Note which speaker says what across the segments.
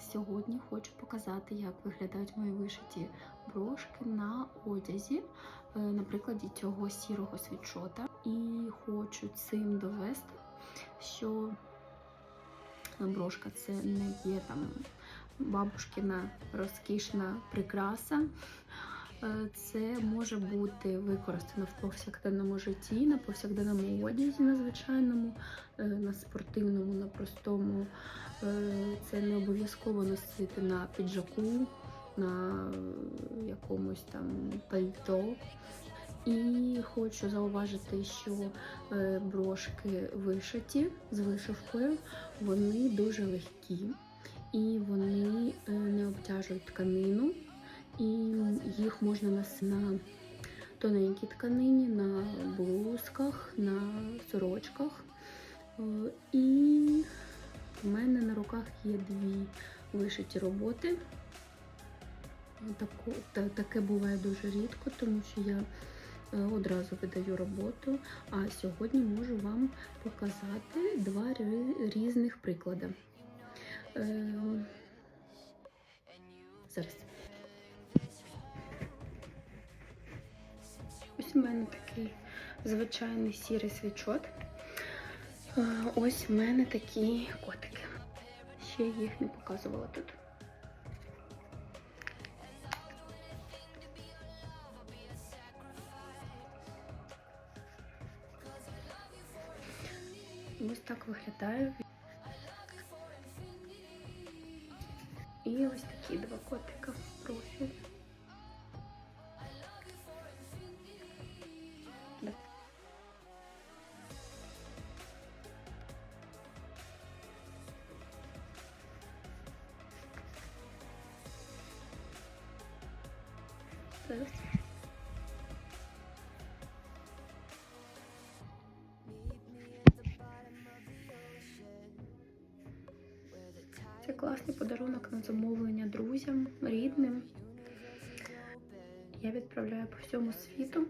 Speaker 1: Сьогодні хочу показати, як виглядають мої вишиті брошки на одязі, е, на прикладі цього сірого світшота. І хочу цим довести, що брошка це не є там бабушкина розкішна прикраса. Е, Це може бути використано в повсякденному житті, на повсякденному одязі, на звичайному, е, на спортивному, на простому. Е, Це не обов'язково носити на піджаку, на якомусь там пальто. І хочу зауважити, що брошки вишиті з вишивкою, вони дуже легкі і вони не обтяжують тканину, і їх можна носити на тоненькій тканині, на блузках, на сорочках. Е, І в мене на руках є дві вишиті роботи. Таке буває дуже рідко, тому що я е, одразу видаю роботу. А сьогодні можу вам показати два різних приклади. Е, зараз. У мене такий звичайний сірий свічот. Е, Ось в мене такі котики. Ще їх не показувала тут. Ось так виглядає. І ось такі два котика в профіль. Це класний подарунок на замовлення друзям, рідним. Я відправляю по всьому світу.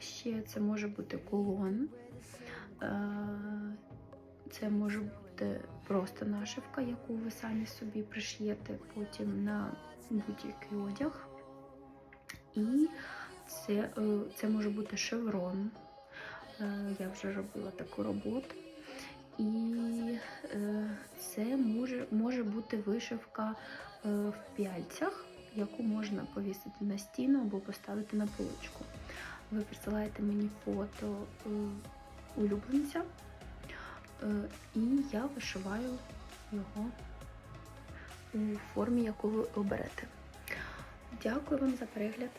Speaker 1: Ще це може бути кулон. Е, Це може бути просто нашивка, яку ви самі собі приш'єте потім на будь-який одяг. І це, е, це може бути шеврон. Е, Я вже робила таку роботу. І е, це може, може бути вишивка в пяльцях, яку можна повісити на стіну або поставити на поличку. Ви присилаєте мені фото улюбленця, і я вишиваю його у формі, яку ви оберете. Дякую вам за перегляд.